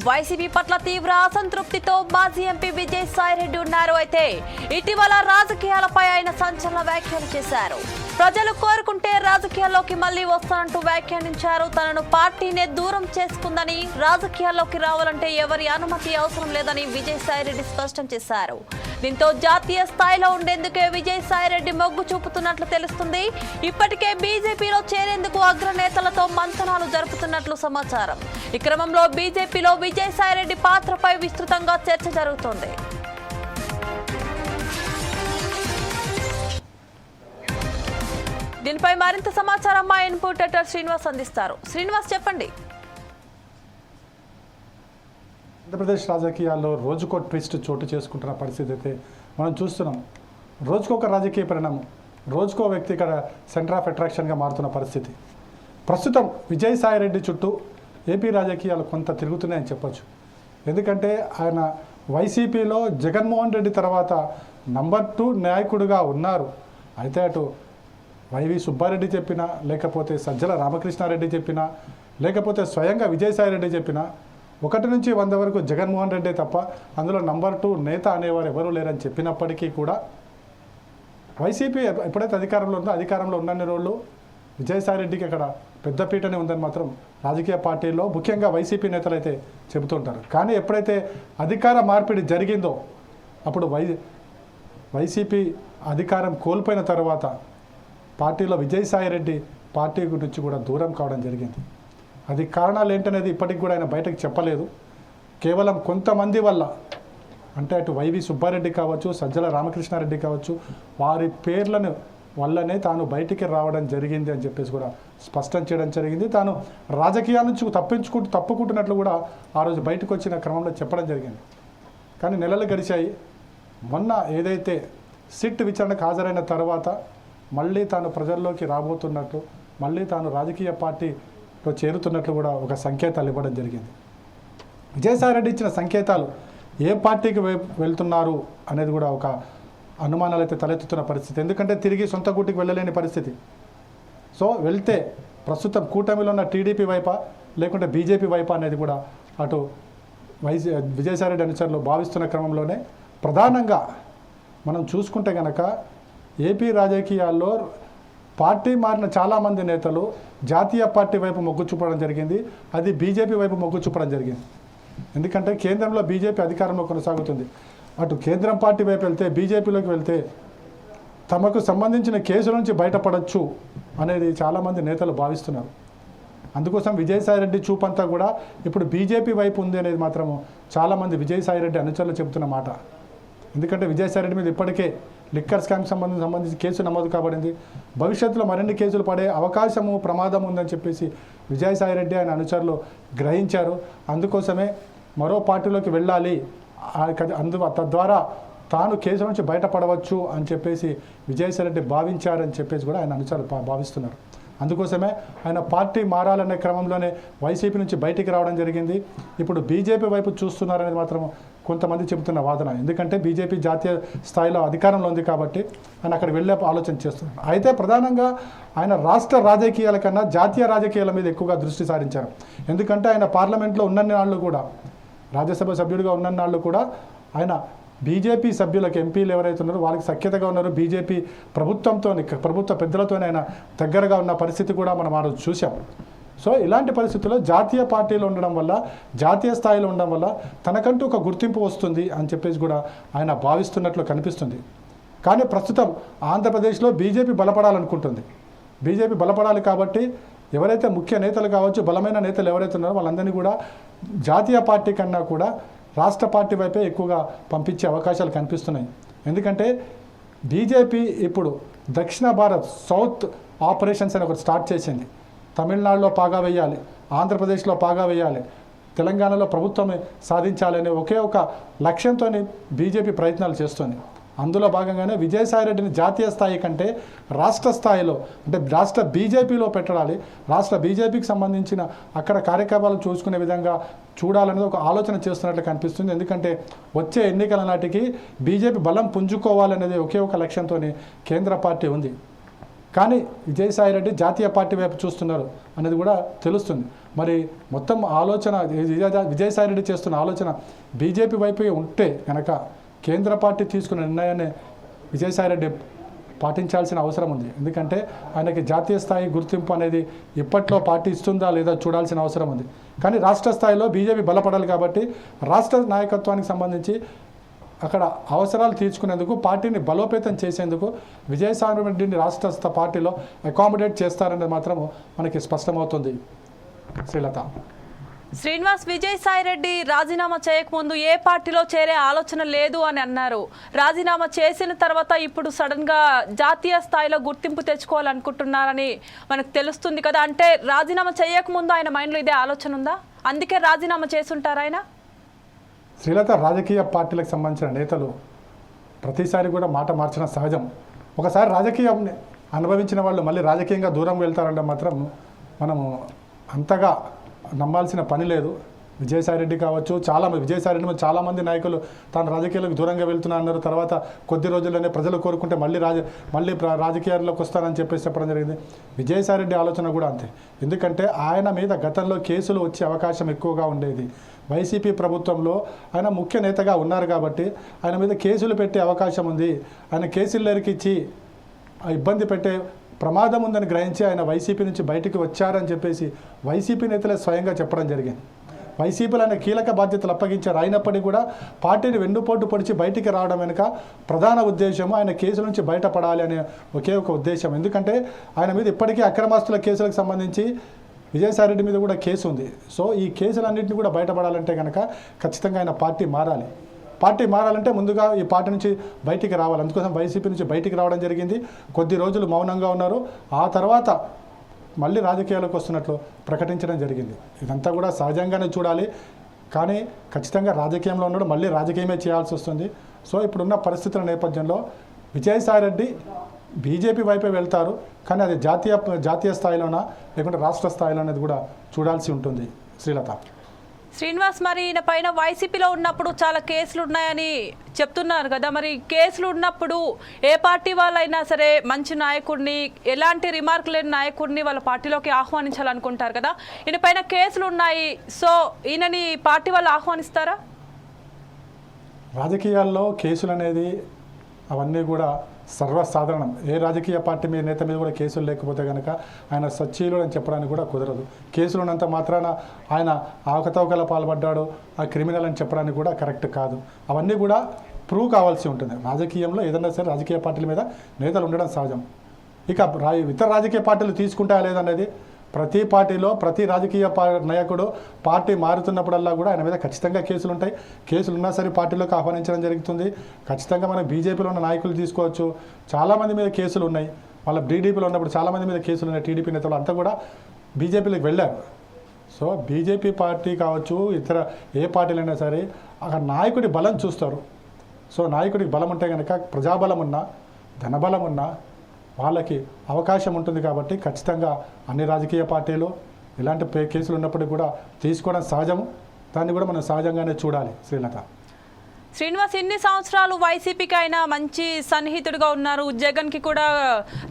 YCP పట్ల తీవ్ర అసంతృప్తితో మాజీ ఎంపీ విజయసాయిరెడ్డి ఉన్నారు. అయితే ఇటీవల రాజకీయాలపై ఆయన సంచలన వ్యాఖ్యలు చేశారు. ప్రజలు కోరుకుంటే రాజకీయాల్లోకి మళ్ళీ వస్తానంటూ వ్యాఖ్యానించారు. తనను పార్టీనే దూరం చేసుకుందని రాజకీయాల్లోకి రావాలంటే ఎవరి అనుమతి అవసరం లేదని విజయసాయిరెడ్డి స్పష్టం చేశారు. దీంతో జాతీయ స్థాయిలో ఉండేందుకే విజయసాయిరెడ్డి మొగ్గు చూపుతున్నట్లు తెలుస్తుంది. ఇప్పటికే బీజేపీలో చేరేందుకు అగ్రనేతలతో మంతనాలు జరుపుతున్నట్లు సమాచారం. ఈ క్రమంలో బీజేపీలో విజయసాయిరెడ్డి పాత్రపై విస్తృతంగా చర్చ జరుగుతోంది. దీనిపై మరింత సమాచారం మా ఇన్పుట్ శ్రీనివాస్ అందిస్తారు. శ్రీనివాస్ చెప్పండి. ఆంధ్రప్రదేశ్ రాజకీయాల్లో రోజుకో ట్విస్ట్ చోటు చేసుకుంటున్న పరిస్థితి అయితే మనం చూస్తున్నాం. రోజుకొక రాజకీయ పరిణామం రోజుకో వ్యక్తి ఇక్కడ సెంటర్ ఆఫ్ అట్రాక్షన్గా మారుతున్న పరిస్థితి. ప్రస్తుతం విజయసాయిరెడ్డి చుట్టూ ఏపీ రాజకీయాలు కొంత తిరుగుతున్నాయని చెప్పొచ్చు. ఎందుకంటే ఆయన వైసీపీలో జగన్మోహన్ రెడ్డి తర్వాత నంబర్ టూ నాయకుడిగా ఉన్నారు. అయితే అటు వైవి సుబ్బారెడ్డి చెప్పినా లేకపోతే సజ్జల రామకృష్ణారెడ్డి చెప్పినా లేకపోతే స్వయంగా విజయసాయిరెడ్డి చెప్పినా ఒకటి నుంచి వంద వరకు జగన్మోహన్ రెడ్డి తప్ప అందులో నంబర్ టూ నేత అనేవారు ఎవరూ లేరని చెప్పినప్పటికీ కూడా వైసీపీ ఎప్పుడైతే అధికారంలో ఉందో అధికారంలో ఉన్నన్ని రోజులు విజయసాయిరెడ్డికి అక్కడ పెద్దపీటనే ఉందని మాత్రం రాజకీయ పార్టీల్లో ముఖ్యంగా వైసీపీ నేతలు అయితే చెబుతుంటారు. కానీ ఎప్పుడైతే అధికార మార్పిడి జరిగిందో అప్పుడు వై వైసీపీ అధికారం కోల్పోయిన తర్వాత పార్టీలో విజయసాయిరెడ్డి పార్టీ గురించి కూడా దూరం కావడం జరిగింది. అది కారణాలు ఏంటనేది ఇప్పటికి కూడా ఆయన బయటకు చెప్పలేదు. కేవలం కొంతమంది వల్ల అంటే అటు వైవి సుబ్బారెడ్డి కావచ్చు సజ్జల రామకృష్ణారెడ్డి కావచ్చు వారి పేర్లను వల్లనే తాను బయటికి రావడం జరిగింది అని చెప్పేసి కూడా స్పష్టం చేయడం జరిగింది. తాను రాజకీయాల నుంచి తప్పించుకుంటూ తప్పుకుంటున్నట్లు కూడా ఆ రోజు బయటకు వచ్చిన క్రమంలో చెప్పడం జరిగింది. కానీ నెలలు గడిచాయి. మొన్న ఏదైతే సిట్ విచారణకు హాజరైన తర్వాత మళ్ళీ తాను ప్రజల్లోకి రాబోతున్నట్లు మళ్ళీ తాను రాజకీయ పార్టీ లో చేరుతున్నట్లు కూడా ఒక సంకేతాలు ఇవ్వడం జరిగింది. విజయసాయిరెడ్డి ఇచ్చిన సంకేతాలు ఏ పార్టీకి వెళ్తున్నారు అనేది కూడా ఒక అనుమానాలు అయితే తలెత్తుతున్న పరిస్థితి. ఎందుకంటే తిరిగి సొంత కూటికి వెళ్ళలేని పరిస్థితి. సో వెళ్తే ప్రస్తుతం కూటమిలో ఉన్న టీడీపీ వైపా లేకుంటే బీజేపీ వైపా అనేది కూడా అటు వైజ విజయసాయిరెడ్డి అనుచరులు భావిస్తున్న క్రమంలోనే ప్రధానంగా మనం చూసుకుంటే కనుక ఏపీ రాజకీయాల్లో పార్టీ మారిన చాలామంది నేతలు జాతీయ పార్టీ వైపు మొగ్గు చూపడం జరిగింది అది బీజేపీ వైపు మొగ్గు చూపడం జరిగింది. ఎందుకంటే కేంద్రంలో బీజేపీ అధికారంలో కొనసాగుతుంది. అటు కేంద్రం పార్టీ వైపు వెళ్తే బీజేపీలోకి వెళ్తే తమకు సంబంధించిన కేసుల నుంచి బయటపడవచ్చు అనేది చాలామంది నేతలు భావిస్తున్నారు. అందుకోసం విజయసాయిరెడ్డి చూపంతా కూడా ఇప్పుడు బీజేపీ వైపు ఉంది అనేది మాత్రము చాలామంది విజయసాయిరెడ్డి అనుచరులు చెబుతున్న మాట. ఎందుకంటే విజయసాయిరెడ్డి మీద ఇప్పటికే లిక్కర్ స్కామ్ సంబంధించి సంబంధించి కేసు నమోదు కాబడింది. భవిష్యత్తులో మరిన్ని కేసులు పడే అవకాశము ప్రమాదం ఉందని చెప్పేసి విజయసాయిరెడ్డి ఆయన అనుచరులు గ్రహించారు. అందుకోసమే మరో పార్టీలోకి వెళ్ళాలి. అందు తద్వారా తాను కేసు నుంచి బయటపడవచ్చు అని చెప్పేసి విజయసాయిరెడ్డి భావించారని చెప్పేసి కూడా ఆయన అనుచరులు భావిస్తున్నారు. అందుకోసమే ఆయన పార్టీ మారాలనే క్రమంలోనే వైసీపీ నుంచి బయటికి రావడం జరిగింది. ఇప్పుడు బీజేపీ వైపు చూస్తున్నారనేది మాత్రం కొంతమంది చెబుతున్న వాదన. ఎందుకంటే బీజేపీ జాతీయ స్థాయిలో అధికారంలో ఉంది కాబట్టి ఆయన అక్కడ వెళ్ళే ఆలోచన చేస్తున్నారు. అయితే ప్రధానంగా ఆయన రాష్ట్ర రాజకీయాల కన్నా జాతీయ రాజకీయాల మీద ఎక్కువగా దృష్టి సారించారు. ఎందుకంటే ఆయన పార్లమెంట్లో ఉన్న నాళ్ళు కూడా రాజ్యసభ సభ్యుడిగా ఉన్న నాళ్ళు కూడా ఆయన బీజేపీ సభ్యులకు ఎంపీలు ఎవరైతే ఉన్నారో వాళ్ళకి సఖ్యతగా ఉన్నారు. బీజేపీ ప్రభుత్వంతో ప్రభుత్వ పెద్దలతోనే ఆయన దగ్గరగా ఉన్న పరిస్థితి కూడా మనం ఆ రోజు చూసాం సో ఇలాంటి పరిస్థితుల్లో జాతీయ పార్టీలు ఉండడం వల్ల జాతీయ స్థాయిలో ఉండడం వల్ల తనకంటూ ఒక గుర్తింపు వస్తుంది అని చెప్పేసి కూడా ఆయన భావిస్తున్నట్లు కనిపిస్తుంది. కానీ ప్రస్తుతం ఆంధ్రప్రదేశ్లో బీజేపీ బలపడాలనుకుంటుంది. బీజేపీ బలపడాలి కాబట్టి ఎవరైతే ముఖ్య నేతలు కావచ్చు బలమైన నేతలు ఎవరైతే ఉన్నారో వాళ్ళందరినీ కూడా జాతీయ పార్టీ కన్నా కూడా రాష్ట్ర పార్టీ వైపే ఎక్కువగా పంపించే అవకాశాలు కనిపిస్తున్నాయి. ఎందుకంటే బీజేపీ ఇప్పుడు దక్షిణ భారత్ సౌత్ ఆపరేషన్స్ అని ఒకటి స్టార్ట్ చేసింది. తమిళనాడులో పాగా వేయాలి ఆంధ్రప్రదేశ్లో పాగా వేయాలి తెలంగాణలో ప్రభుత్వం సాధించాలనే ఒకే ఒక లక్ష్యంతో బీజేపీ ప్రయత్నాలు చేస్తుంది. అందులో భాగంగానే విజయసాయిరెడ్డిని జాతీయ స్థాయి కంటే రాష్ట్ర స్థాయిలో అంటే రాష్ట్ర బీజేపీలో పెట్టడాలి. రాష్ట్ర బీజేపీకి సంబంధించిన అక్కడ కార్యక్రమాలు చూసుకునే విధంగా చూడాలనేది ఒక ఆలోచన చేస్తున్నట్లు కనిపిస్తుంది. ఎందుకంటే వచ్చే ఎన్నికల నాటికి బీజేపీ బలం పుంజుకోవాలనేది ఒకే ఒక లక్ష్యంతో కేంద్ర పార్టీ ఉంది. కానీ విజయసాయి రెడ్డి జాతీయ పార్టీ వైపు చూస్తున్నారు అనేది కూడా తెలుస్తుంది. మరి మొత్తం ఆలోచన విజయ- విజయసాయి రెడ్డి చేస్తున్న ఆలోచన బీజేపీ వైపు ఉంటే కనుక కేంద్ర పార్టీ తీసుకున్న నిర్ణయాన్ని విజయసాయి రెడ్డి పాటించాల్సిన అవసరం ఉంది. ఎందుకంటే ఆయనకి జాతీయ స్థాయి గుర్తింపు అనేది ఇప్పట్లో పార్టీ ఇస్తుందా లేదా చూడాల్సిన అవసరం ఉంది. కానీ రాష్ట్ర స్థాయిలో బీజేపీ బలపడాలి కాబట్టి రాష్ట్ర నాయకత్వానికి సంబంధించి అక్కడ అవసరాలు తీర్చుకునేందుకు పార్టీని బలోపేతం చేసేందుకు విజయసాయి రెడ్డిని రాష్ట్ర పార్టీలో అకామిడేట్ చేస్తారనేది మాత్రం మనకి స్పష్టమవుతుంది. శ్రీలత. శ్రీనివాస్ విజయసాయి రెడ్డి రాజీనామా చేయకముందు ఏ పార్టీలో చేరే ఆలోచన లేదు అని అన్నారు. రాజీనామా చేసిన తర్వాత ఇప్పుడు సడన్గా జాతీయ స్థాయిలో గుర్తింపు తెచ్చుకోవాలనుకుంటున్నారని మనకు తెలుస్తుంది కదా. అంటే రాజీనామా చేయకముందు ఆయన మైండ్లో ఇదే ఆలోచన ఉందా? అందుకే రాజీనామా చేసుంటారు ఆయన? శ్రీలత రాజకీయ పార్టీలకు సంబంధించిన నేతలు ప్రతిసారి కూడా మాట మార్చడం సహజం. ఒకసారి రాజకీయం అనుభవించిన వాళ్ళు మళ్ళీ రాజకీయంగా దూరం వెళ్తారంటే మాత్రం మనము అంతగా నమ్మాల్సిన పని లేదు. విజయసాయిరెడ్డి కావచ్చు చాలా విజయసాయిరెడ్డి మీద చాలామంది నాయకులు తాను రాజకీయాలకు దూరంగా వెళ్తున్నా అన్నారు. తర్వాత కొద్ది రోజుల్లోనే ప్రజలు కోరుకుంటే మళ్ళీ రాజ మళ్ళీ రాజకీయాల్లోకి వస్తానని చెప్పేసి చెప్పడం జరిగింది. విజయసాయి రెడ్డి ఆలోచన కూడా అంతే. ఎందుకంటే ఆయన మీద గతంలో కేసులు వచ్చే అవకాశం ఎక్కువగా ఉండేది. వైసీపీ ప్రభుత్వంలో ఆయన ముఖ్య నేతగా ఉన్నారు కాబట్టి ఆయన మీద కేసులు పెట్టే అవకాశం ఉంది. ఆయన కేసులు ఇచ్చి ఇబ్బంది పెట్టే ప్రమాదం ఉందని గ్రహించి ఆయన వైసీపీ నుంచి బయటికి వచ్చారని చెప్పేసి వైసీపీ నేతలే స్వయంగా చెప్పడం జరిగింది. వైసీపీలో ఆయన కీలక బాధ్యతలు అప్పగించారు. అయినప్పటికీ కూడా పార్టీని వెన్నుపోటు పొడిచి బయటికి రావడం వెనుక ప్రధాన ఉద్దేశం ఆయన కేసుల నుంచి బయటపడాలి అనే ఒకే ఒక ఉద్దేశం. ఎందుకంటే ఆయన మీద ఇప్పటికీ అక్రమాస్తుల కేసులకు సంబంధించి విజయసాయిరెడ్డి మీద కూడా కేసు ఉంది. సో ఈ కేసులన్నింటినీ కూడా బయటపడాలంటే కనుక ఖచ్చితంగా ఆయన పార్టీ మారాలి. పార్టీ మారాలంటే ముందుగా ఈ పార్టీ నుంచి బయటికి రావాలి. అందుకోసం వైసీపీ నుంచి బయటికి రావడం జరిగింది. కొద్ది రోజులు మౌనంగా ఉన్నారు. ఆ తర్వాత మళ్ళీ రాజకీయాలకు వస్తున్నట్లు ప్రకటించడం జరిగింది. ఇదంతా కూడా సహజంగానే చూడాలి. కానీ ఖచ్చితంగా రాజకీయంలో ఉన్నాడు. మళ్ళీ రాజకీయమే చేయాల్సి వస్తుంది. సో ఇప్పుడున్న పరిస్థితుల నేపథ్యంలో విజయసాయిరెడ్డి బీజేపీ వైపే వెళ్తారు. కానీ అది జాతీయ జాతీయ స్థాయిలోనా లేకుంటే రాష్ట్ర స్థాయిలో అనేది కూడా చూడాల్సి ఉంటుంది. శ్రీలత. శ్రీనివాస్ మరి ఈయన పైన వైసీపీలో ఉన్నప్పుడు చాలా కేసులు ఉన్నాయని చెప్తున్నారు కదా. మరి కేసులు ఉన్నప్పుడు ఏ పార్టీ వాళ్ళైనా సరే మంచి నాయకుడిని ఎలాంటి రిమార్క్ లేని నాయకుడిని వాళ్ళ పార్టీలోకి ఆహ్వానించాలనుకుంటారు కదా. ఈయన పైన కేసులు ఉన్నాయి సో ఈయనని పార్టీ వాళ్ళు ఆహ్వానిస్తారా? రాజకీయాల్లో కేసులు అనేది అవన్నీ కూడా సర్వసాధారణం. ఏ రాజకీయ పార్టీ మీద నేత మీద కూడా కేసులు లేకపోతే కనుక ఆయన సచ్చీలుడు అని చెప్పడానికి కూడా కుదరదు. కేసులు ఉన్నంత మాత్రాన ఆయన అవకతవకల పాల్పడ్డాడు ఆ క్రిమినల్ అని చెప్పడానికి కూడా కరెక్ట్ కాదు. అవన్నీ కూడా ప్రూవ్ కావాల్సి ఉంటుంది. రాజకీయంలో ఏదైనా సరే రాజకీయ పార్టీల మీద నేతలు ఉండడం సహజం. ఇక ఇతర రాజకీయ పార్టీలు తీసుకుంటాయా లేదనేది ప్రతి పార్టీలో ప్రతి రాజకీయ నాయకుడు పార్టీ మారుతున్నప్పుడల్లా కూడా ఆయన మీద ఖచ్చితంగా కేసులు ఉంటాయి కేసులు ఉన్నా సరే పార్టీలోకి ఆహ్వానించడం జరుగుతుంది. ఖచ్చితంగా మనం బీజేపీలో ఉన్న నాయకులు తీసుకోవచ్చు. చాలామంది మీద కేసులు ఉన్నాయి వాళ్ళ టీడీపీలో ఉన్నప్పుడు చాలామంది మీద కేసులు ఉన్నాయి టీడీపీ నేతలు అంతా కూడా బీజేపీలోకి వెళ్ళారు. సో బీజేపీ పార్టీ కావచ్చు ఇతర ఏ పార్టీలైనా సరే అక్కడ నాయకుడి బలం చూస్తారు. సో నాయకుడికి బలం ఉంటే కనుక ప్రజాబలం ఉన్నా ధనబలం ఉన్నా వాళ్ళకి అవకాశం ఉంటుంది కాబట్టి ఖచ్చితంగా అన్ని రాజకీయ పార్టీలు ఇలాంటి కేసులు ఉన్నప్పటికీ కూడా తీసుకోవడం సహజము. దాన్ని కూడా మనం సహజంగానే చూడాలి. శ్రీలత. శ్రీనివాస్ ఎన్ని సంవత్సరాలు వైసీపీకి అయినా మంచి సన్నిహితుడిగా ఉన్నారు. జగన్కి కూడా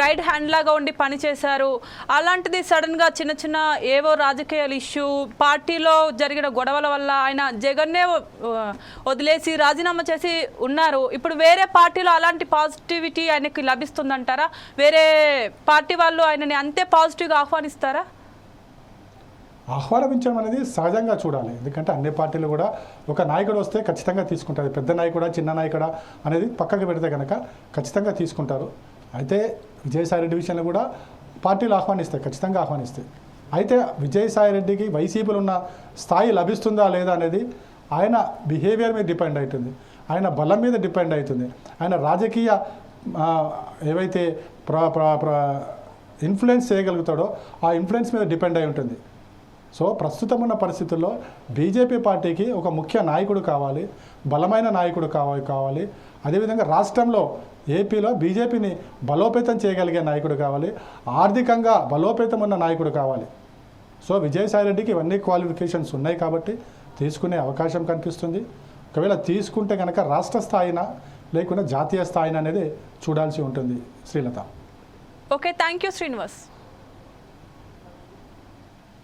రైట్ హ్యాండ్ లాగా ఉండి పనిచేశారు. అలాంటిది సడన్గా చిన్న చిన్న ఏవో రాజకీయాల ఇష్యూ పార్టీలో జరిగిన గొడవల వల్ల ఆయన జగన్నే వదిలేసి రాజీనామా చేసి ఉన్నారు. ఇప్పుడు వేరే పార్టీలో అలాంటి పాజిటివిటీ ఆయనకి లభిస్తుందంటారా? వేరే పార్టీ వాళ్ళు ఆయనని అంతే పాజిటివ్గా ఆహ్వానిస్తారా? ఆహ్వానించడం అనేది సహజంగా చూడాలి. ఎందుకంటే అన్ని పార్టీలు కూడా ఒక నాయకుడు వస్తే ఖచ్చితంగా తీసుకుంటారు. పెద్ద నాయకుడా చిన్న నాయకుడా అనేది పక్కకు పెడితే కనుక ఖచ్చితంగా తీసుకుంటారు. అయితే విజయసాయి రెడ్డి విషయంలో కూడా పార్టీలు ఆహ్వానిస్తాయి. ఖచ్చితంగా ఆహ్వానిస్తాయి. అయితే విజయసాయి రెడ్డికి వైసీపీలో ఉన్న స్థాయి లభిస్తుందా లేదా అనేది ఆయన బిహేవియర్ మీద డిపెండ్ అవుతుంది ఆయన బలం మీద డిపెండ్ అవుతుంది ఆయన రాజకీయ ఏవైతే ప్ర ఇన్ఫ్లుయెన్స్ చేయగలుగుతాడో ఆ ఇన్ఫ్లుయెన్స్ మీద డిపెండ్ అయి ఉంటుంది. సో ప్రస్తుతం ఉన్న పరిస్థితుల్లో బీజేపీ పార్టీకి ఒక ముఖ్య నాయకుడు కావాలి బలమైన నాయకుడు కావాలి కావాలి. అదేవిధంగా రాష్ట్రంలో ఏపీలో బీజేపీని బలోపేతం చేయగలిగే నాయకుడు కావాలి ఆర్థికంగా బలోపేతం ఉన్న నాయకుడు కావాలి. సో విజయసాయి రెడ్డికి ఇవన్నీ క్వాలిఫికేషన్స్ ఉన్నాయి కాబట్టి తీసుకునే అవకాశం కనిపిస్తుంది. ఒకవేళ తీసుకుంటే కనుక రాష్ట్ర స్థాయిన లేకుండా జాతీయ స్థాయిన అనేది చూడాల్సి ఉంటుంది. Srilatha. Okay thank you Srinivas.